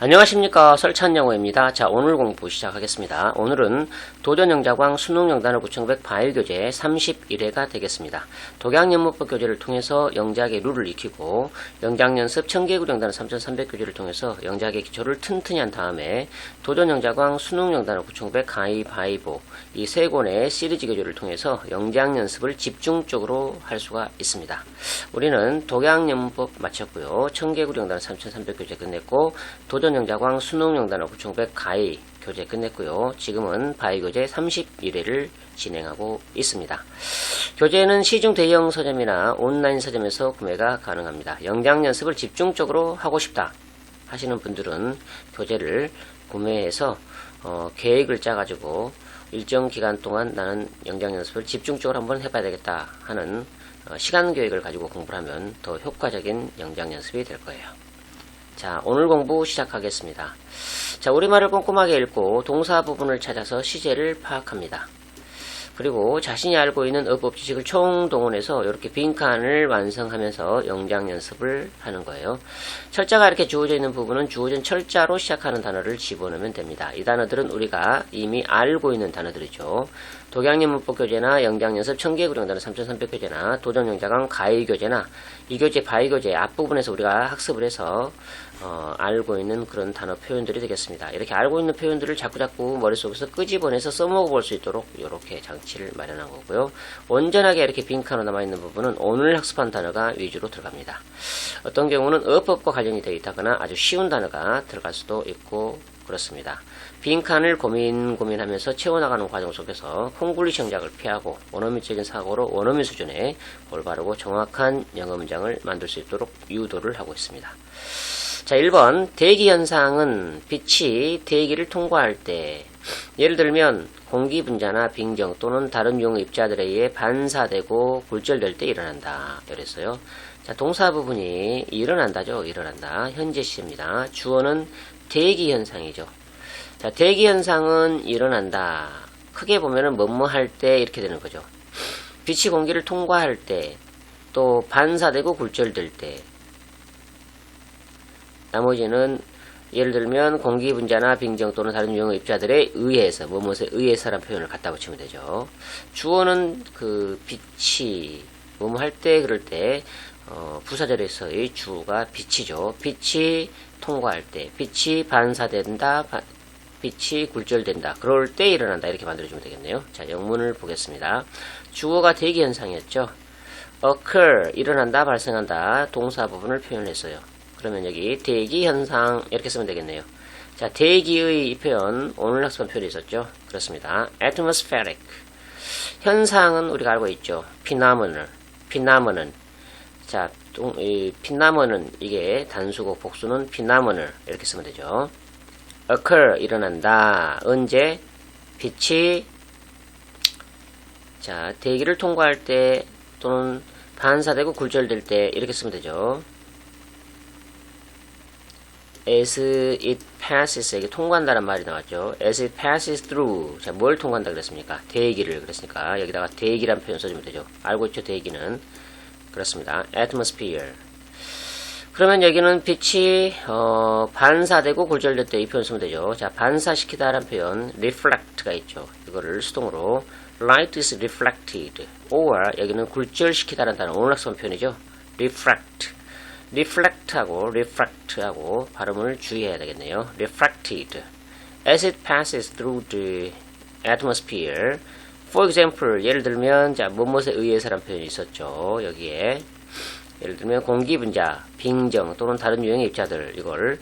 안녕하십니까 설찬영어입니다. 자 오늘 공부 시작하겠습니다. 오늘은 도전영자광 수능영단어 9100 바일교재 31회가 되겠습니다. 독양연문법 교재를 통해서 영작의 룰을 익히고 영작연습 청개구리 영단어 3300 교재를 통해서 영작의 기초를 튼튼히 한 다음에 도전영자광 수능영단어 9100 가위바위보 이 세 권의 시리즈 교재를 통해서 영작연습을 집중적으로 할 수가 있습니다. 우리는 독양연문법 마쳤고요. 청개구리 영단어 3300 교재 끝냈고 도전 영자광 수능영단어 9100 가위 교재 끝냈고요. 지금은 바위 교재 31회를 진행하고 있습니다. 교재는 시중 대형 서점이나 온라인 서점에서 구매가 가능합니다. 영장 연습을 집중적으로 하고 싶다 하시는 분들은 교재를 구매해서 어, 계획을 짜가지고 일정 기간 동안 나는 영장 연습을 집중적으로 한번 해봐야 되겠다 하는 어, 시간 계획을 가지고 공부를 하면 더 효과적인 영장 연습이 될 거예요. 자, 오늘 공부 시작하겠습니다. 자, 우리말을 꼼꼼하게 읽고 동사 부분을 찾아서 시제를 파악합니다. 그리고 자신이 알고 있는 어법 지식을 총동원해서 이렇게 빈칸을 완성하면서 영장 연습을 하는 거예요. 철자가 이렇게 주어져 있는 부분은 주어진 철자로 시작하는 단어를 집어넣으면 됩니다. 이 단어들은 우리가 이미 알고 있는 단어들이죠. 독양연문법 교재나 영장연습 청개구리 영단어 3300 교재나 도전영자강 가위 교재나 이 교재 바위 교재 앞부분에서 우리가 학습을 해서 어, 알고 있는 그런 단어 표현들이 되겠습니다. 이렇게 알고 있는 표현들을 자꾸자꾸 머릿속에서 끄집어내서 써먹어 볼 수 있도록 이렇게 장치를 마련한 거고요. 온전하게 이렇게 빈칸으로 남아있는 부분은 오늘 학습한 단어가 위주로 들어갑니다. 어떤 경우는 어법과 관련이 되어 있다거나 아주 쉬운 단어가 들어갈 수도 있고 그렇습니다. 빈칸을 고민 고민하면서 채워나가는 과정 속에서 콩글리 정작을 피하고 원어민적인 사고로 원어민 수준의 올바르고 정확한 영어 문장을 만들 수 있도록 유도를 하고 있습니다. 자, 1번 대기 현상은 빛이 대기를 통과할 때 예를 들면 공기 분자나 빙정 또는 다른 유형 입자들에 의해 반사되고 굴절될 때 일어난다. 그랬어요. 자, 동사 부분이 일어난다죠. 일어난다. 현재 시입니다. 주어는 대기 현상이죠. 자, 대기 현상은 일어난다. 크게 보면은 뭐뭐 할 때 이렇게 되는 거죠. 빛이 공기를 통과할 때, 또 반사되고 굴절될 때, 나머지는 예를 들면 공기 분자나 빙정 또는 다른 유형 입자들에 의해서 뭐뭐에 의해서라는 표현을 갖다 붙이면 되죠. 주어는 그 빛이 뭐뭐 할 때 그럴 때 어, 부사절에서의 주가 빛이죠. 빛이 통과할 때, 빛이 반사된다, 바- 빛이 굴절된다. 그럴 때 일어난다. 이렇게 만들어주면 되겠네요. 자, 영문을 보겠습니다. 주어가 대기 현상이었죠. occur, 일어난다, 발생한다. 동사 부분을 표현했어요. 그러면 여기 대기 현상 이렇게 쓰면 되겠네요. 자, 대기의 이 표현 오늘 학습한 표현이 있었죠. 그렇습니다. atmospheric. 현상은 우리가 알고 있죠. phenomenal, phenomenon. 자, 동, 이 phenomenon 이게 단수고 복수는 phenomenal 이렇게 쓰면 되죠. occur 일어난다. 언제 빛이 자 대기를 통과할 때 또는 반사되고 굴절될 때 이렇게 쓰면 되죠. As it passes 이게 통과한다는 말이 나왔죠. as it passes through 자 뭘 통과한다 그랬습니까? 대기를 그랬으니까 여기다가 대기란 표현 써주면 되죠. 알고 있죠 대기는 그렇습니다. atmosphere 그러면 여기는 빛이 어, 반사되고 때이 표현 쓰면 되죠. 자, 반사시키다라는 표현 reflect가 있죠. 이거를 수동으로 light is reflected or 여기는 굴절시키다라는 단어 학습한 표현이죠. refract reflect하고 refract하고 발음을 주의해야 되겠네요. refracted as it passes through the atmosphere for example 예를 들면 자 무엇에 의해서라는 표현이 있었죠. 여기에 예를 들면 공기 분자, 빙정 또는 다른 유형의 입자들 이걸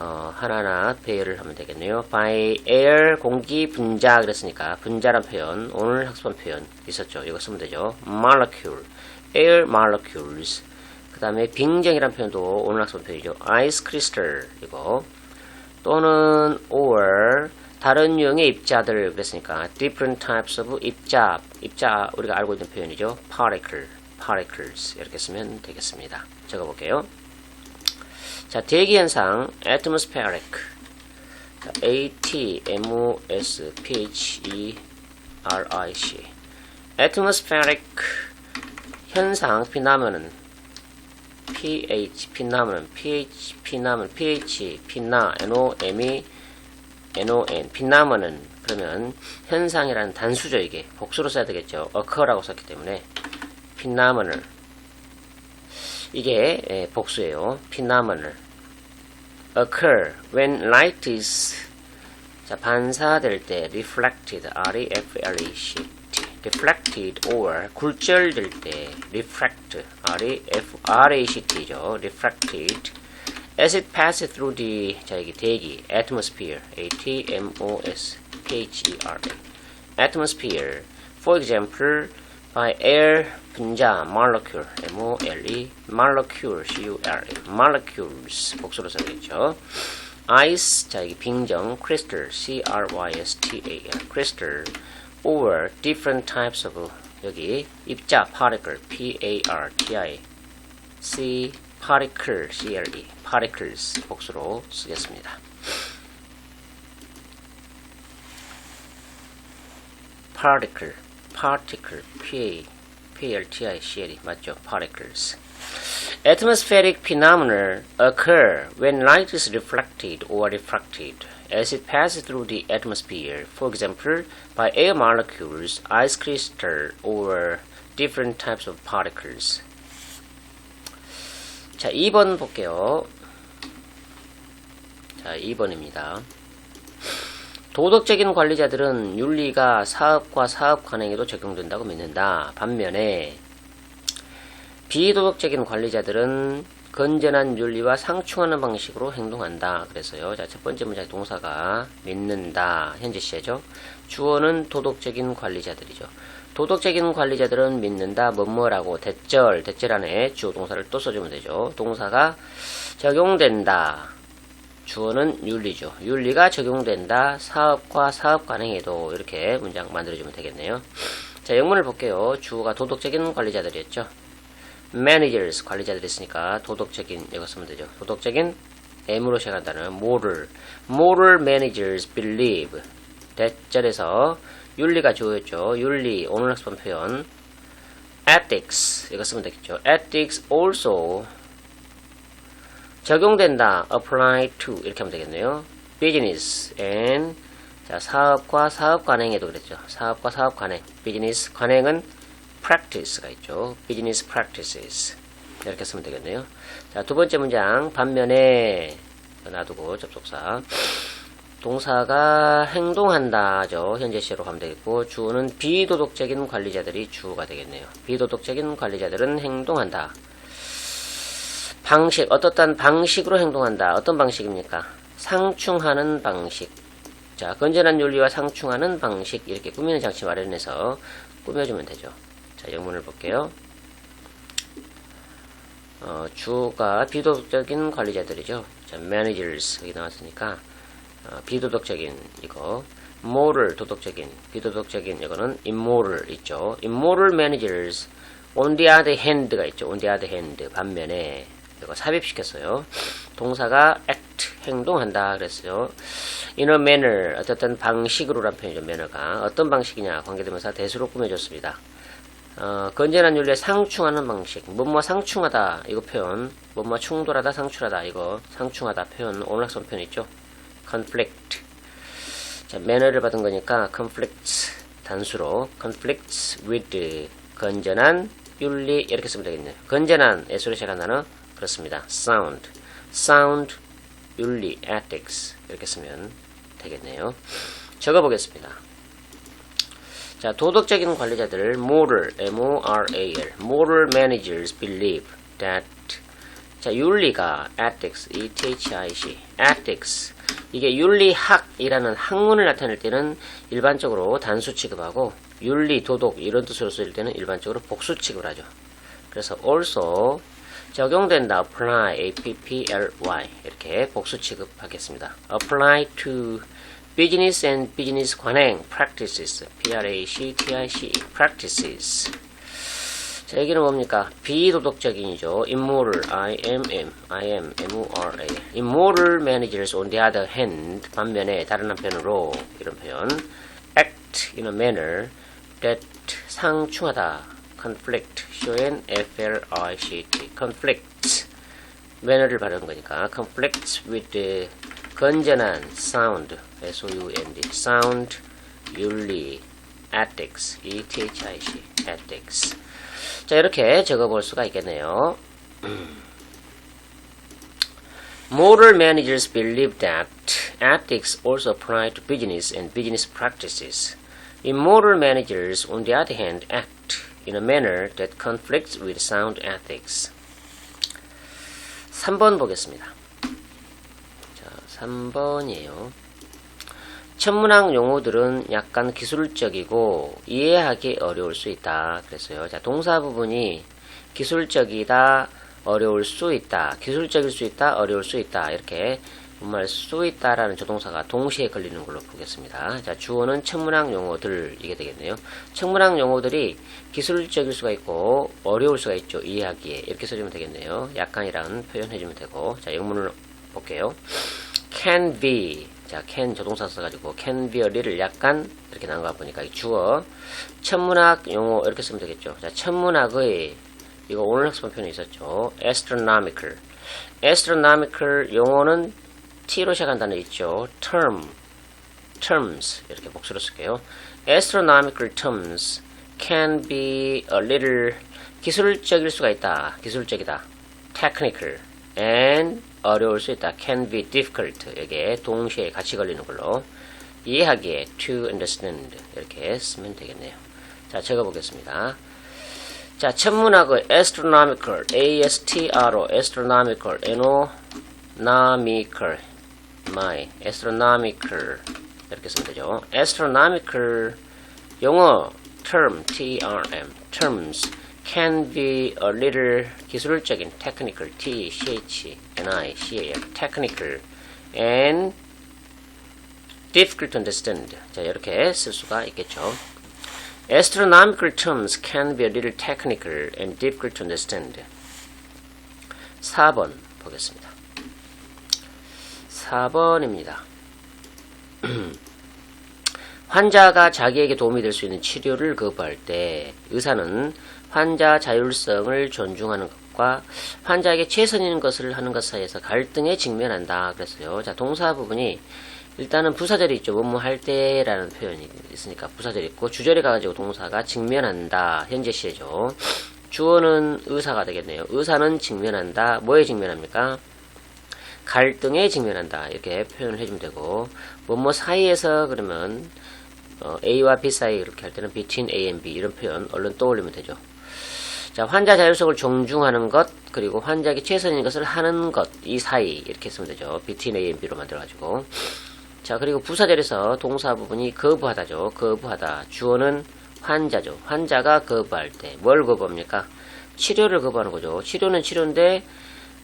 어, 하나하나 배열을 하면 되겠네요. by air 공기 분자 그랬으니까 분자란 표현 오늘 학습한 표현 있었죠. 이거 쓰면 되죠. molecule, air molecules. 그 다음에 빙정이란 표현도 오늘 학습한 표현이죠. ice crystal 이거 또는 or 다른 유형의 입자들 그랬으니까 different types of 입자 입자 우리가 알고 있는 표현이죠. particle particles 이렇게 쓰면 되겠습니다. 적어볼게요. 자, 대기 현상 atmospheric 자, A T M O S P H E R I C atmospheric 현상 phenomenon ph 빛나무는 ph 빛나무는 ph 빛나 no m이 non 빛나무는 그러면 현상이라는 단수죠 이게 복수로 써야 되겠죠. Occur라고 썼기 때문에 빛나무는 이게 예, 복수예요. 빛나무는 occur when light is 자 반사될 때 reflected r e f l e c reflected or 굴절될 때 refract r e f r a c t죠 refracted as it passes through the 자 여기 대기 atmosphere a t m o s p h e r a atmosphere for example by air 분자 molecule m o l e molecule c u r e molecules 복수로 써야겠죠 ice 자 여기 빙정 crystal c r y s t a l crystal or different types of 여기 입자 particle p a r t i c particle c l e particles 복수로 쓰겠습니다. particle particle p a p l t i c l e 맞죠? particles Atmospheric phenomena occur when light is reflected or refracted as it passes through the atmosphere, for example, by air molecules, ice crystal, or different types of particles. 자, 2번 볼게요. 자, 2번입니다. 도덕적인 관리자들은 윤리가 사업과 사업 관행에도 적용된다고 믿는다. 반면에 비도덕적인 관리자들은 건전한 윤리와 상충하는 방식으로 행동한다. 그래서요. 자, 첫 번째 문장 동사가 믿는다. 현재 시제죠. 주어는 도덕적인 관리자들이죠. 도덕적인 관리자들은 믿는다. 뭐뭐라고 대절, 대절 안에 주어 동사를 또 써주면 되죠. 동사가 적용된다. 주어는 윤리죠. 윤리가 적용된다. 사업과 사업 관행에도 이렇게 문장 만들어주면 되겠네요. 자, 영문을 볼게요. 주어가 도덕적인 관리자들이었죠. Managers 관리자들이 있으니까 도덕적인 이거 쓰면 되죠. 도덕적인 M으로 시작한다는 moral moral managers believe 대절에서 윤리가 주어였죠. 윤리 오늘 학습한 표현 ethics 이거 쓰면 되겠죠. ethics also 적용된다 apply to 이렇게 하면 되겠네요. business and 자 사업과 사업 관행에도 그랬죠. 사업과 사업 관행 business 관행은 practice가 있죠. business practices. 이렇게 쓰면 되겠네요. 자, 두 번째 문장. 반면에, 놔두고, 접속사. 동사가 행동한다죠. 현재 시로 가면 되겠고, 주어는 비도덕적인 관리자들이 주어가 되겠네요. 비도덕적인 관리자들은 행동한다. 방식, 어떻단 방식으로 행동한다. 어떤 방식입니까? 상충하는 방식. 자, 건전한 윤리와 상충하는 방식. 이렇게 꾸미는 장치 마련해서 꾸며주면 되죠. 자, 영문을 볼게요. 어, 주가 비도덕적인 관리자들이죠. 자, managers 여기 나왔으니까 어, 비도덕적인 이거 moral 도덕적인 비도덕적인 이거는 immoral 있죠. immoral managers on the other hand가 있죠. on the other hand 반면에 이거 삽입시켰어요. 동사가 act 행동한다 그랬어요. in a manner 어떤 방식으로란 표현이죠. manner가 어떤 방식이냐 관계대명사 대수로 꾸며줬습니다. 어, 건전한 윤리에 상충하는 방식. 뭐뭐 상충하다. 이거 표현. 뭐뭐 충돌하다, 상출하다. 이거 상충하다 표현. 학습 표현 있죠? conflict. 자, 매너를 받은 거니까 conflicts 단수로 conflicts with 건전한 윤리 이렇게 쓰면 되겠네요. 건전한 애소리 시작한 단어 그렇습니다. sound. sound 윤리 ethics 이렇게 쓰면 되겠네요. 적어 보겠습니다. 자, 도덕적인 관리자들 moral, M-O-R-A-L, moral managers believe that 자, 윤리가 ethics, E-T-H-I-C, ethics 이게 윤리학이라는 학문을 나타낼 때는 일반적으로 단수 취급하고 윤리, 도덕 이런 뜻으로 쓸 때는 일반적으로 복수 취급을 하죠. 그래서 also 적용된다, apply, A-P-P-L-Y 이렇게 복수 취급하겠습니다. apply to business and business 관행 practices P-R-A-C-T-I-C practices 자 여기는 뭡니까 비도덕적인이죠 immoral I-M-M I-M M-O-R-A immoral managers on the other hand 반면에 다른 한편으로 이런 표현 act in a manner that 상충하다 conflict C-O-N-F-L-I-C-T conflict manner를 바르는 거니까 conflicts with 건전한 sound S-O-U-N-D sound 윤리 ethics E-T-H-I-C ethics 자 이렇게 적어볼 수가 있겠네요 Moral managers believe that ethics also apply to business and business practices. Immoral managers, on the other hand, act in a manner that conflicts with sound ethics. 3번 보겠습니다. 자, 3번이에요. 천문학 용어들은 약간 기술적이고 이해하기 어려울 수 있다. 그랬어요. 자, 동사 부분이 기술적이다, 어려울 수 있다, 기술적일 수 있다, 어려울 수 있다. 이렇게 정말 수 있다라는 조동사가 동시에 걸리는 걸로 보겠습니다. 자, 주어는 천문학 용어들 이게 되겠네요. 천문학 용어들이 기술적일 수가 있고 어려울 수가 있죠. 이해하기에 이렇게 써주면 되겠네요. 약간이라는 표현해주면 되고 자, 영문을 볼게요. can be 자, can 조동사 써가지고 can be a little 약간 이렇게 나온 거 보니까 이 주어 천문학 용어 이렇게 쓰면 되겠죠. 자, 천문학의 이거 오늘 학습한 표현이 있었죠. astronomical astronomical 용어는 T로 시작한 단어 있죠. term terms 이렇게 복수로 쓸게요. astronomical terms can be a little 기술적일 수가 있다. 기술적이다. technical and 어려울 수 있다. can be difficult 여기에 동시에 같이 걸리는 걸로 이해하기에 to understand 이렇게 쓰면 되겠네요. 자 적어 보겠습니다. 자 천문학의 astronomical A-S-T-R-O astronomical N-O-nomical my astronomical 이렇게 쓰면 되죠. astronomical 영어 term T-R-M terms can be a little 기술적인 technical T C H N I C A L technical and difficult to understand 자 이렇게 쓸 수가 있겠죠. Astronomical terms can be a little technical and difficult to understand. 4번 보겠습니다. 4번입니다. 환자가 자기에게 도움이 될 수 있는 치료를 거부할 때 의사는 환자 자율성을 존중하는 것과 환자에게 최선인 것을 하는 것 사이에서 갈등에 직면한다. 그랬어요. 자, 동사 부분이 일단은 부사절이 있죠. 뭐뭐 할 때라는 표현이 있으니까 부사절이 있고 주절에 가가지고 동사가 직면한다. 현재 시제죠. 주어는 의사가 되겠네요. 의사는 직면한다. 뭐에 직면합니까? 갈등에 직면한다. 이렇게 표현을 해주면 되고 뭐뭐 사이에서 그러면 어, A와 B 사이 이렇게 할 때는 between A and B 이런 표현 얼른 떠올리면 되죠. 자, 환자 자율성을 존중하는 것, 그리고 환자에게 최선인 것을 하는 것, 이 사이, 이렇게 쓰면 되죠. between A and B로 만들어가지고. 자, 그리고 부사절에서 동사 부분이 거부하다죠. 거부하다. 주어는 환자죠. 환자가 거부할 때. 뭘 거부합니까? 치료를 거부하는 거죠. 치료는 치료인데,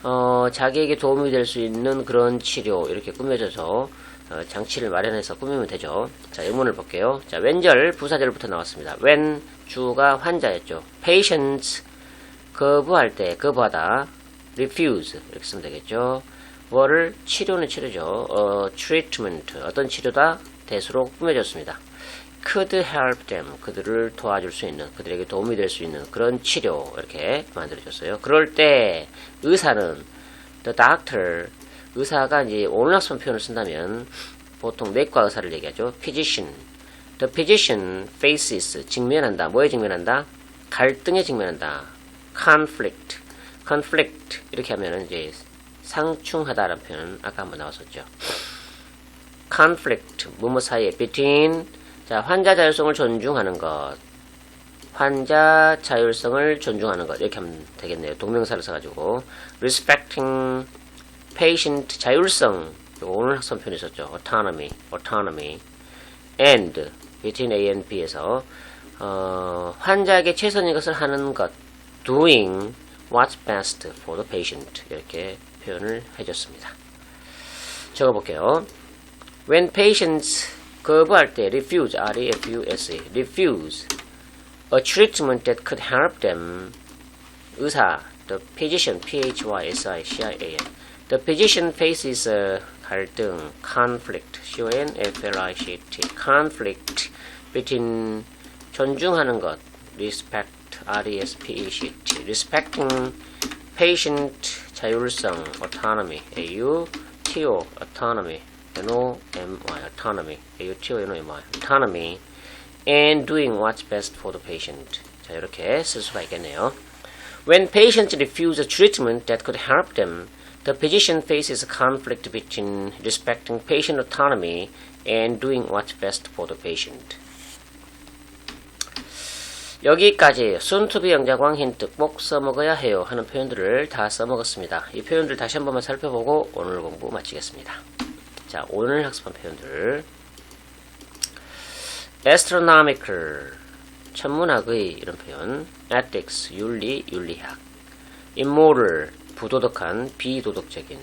어, 자기에게 도움이 될 수 있는 그런 치료, 이렇게 꾸며져서, 어, 장치를 마련해서 꾸미면 되죠. 자, 의문을 볼게요. 자, 왼절, 부사절부터 나왔습니다. when, 주가 환자였죠. patients, 거부할 때, 거부하다. refuse, 이렇게 쓰면 되겠죠. 뭐를, 치료는 치료죠. 어, treatment, 어떤 치료다? 대수로 꾸며졌습니다. could help them, 그들을 도와줄 수 있는, 그들에게 도움이 될 수 있는 그런 치료, 이렇게 만들어졌어요. 그럴 때, 의사는, the doctor, 의사가 이제 오늘 학습 표현을 쓴다면 보통 내과 의사를 얘기하죠. physician. The physician faces 직면한다. 뭐에 직면한다? 갈등에 직면한다. Conflict. conflict 이렇게 하면은 이제 상충하다라는 표현은 아까 한번 나왔었죠. conflict 뭐뭐 사이에 between 자 환자 자율성을 존중하는 것 환자 자율성을 존중하는 것 이렇게 하면 되겠네요. 동명사를 써가지고 respecting patient 자율성 오늘 학습 표현이 있었죠. autonomy, autonomy, and between A and B에서 어, 환자에게 최선인 것을 하는 것, doing what's best for the patient 이렇게 표현을 해줬습니다. 적어볼게요. When patients 거부할 때 refuse, R-E-F-U-S-E, refuse a treatment that could help them 의사, the physician, P-H-Y-S-I-C-I-A-N The physician faces a 갈등, conflict, C-O-N-F-L-I-C-T, conflict between 존중하는 것, respect, R-E-S-P-E-C-T, respecting patient 자율성 autonomy A U T O autonomy N O M Y autonomy A U T O N O M Y autonomy and doing what's best for the patient. 자 이렇게 쓸 수가 있겠네요. When patients refuse a treatment that could help them, the physician faces a conflict between respecting patient autonomy and doing what's best for the patient. 여기까지 순투비 영자광 힌트 꼭 써먹어야 해요 하는 표현들을 다 써먹었습니다. 이 표현들 다시 한 번만 살펴보고 오늘 공부 마치겠습니다. 자, 오늘 학습한 표현들 astronomical 천문학의 이런 표현 ethics 윤리 윤리학 immoral 부도덕한 비도덕적인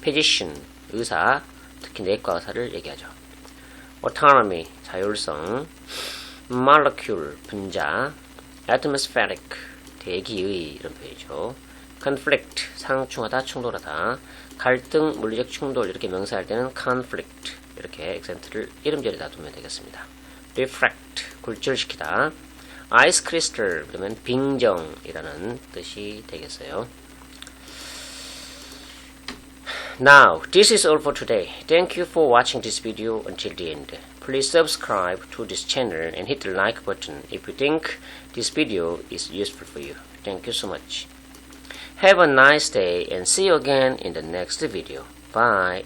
physician 의사 특히 내과 의사를 얘기하죠. autonomy 자율성 molecule 분자 atmospheric 대기의 이런 표현이죠. conflict 상충하다 충돌하다 갈등 물리적 충돌 이렇게 명사할 때는 conflict 이렇게 액센트를 이름절에다 두면 되겠습니다. refract 굴절시키다 ice crystal 그러면 빙정이라는 뜻이 되겠어요. Now, this is all for today. Thank you for watching this video until the end. Please subscribe to this channel and hit the like button if you think this video is useful for you. Thank you so much. Have a nice day and see you again in the next video. Bye.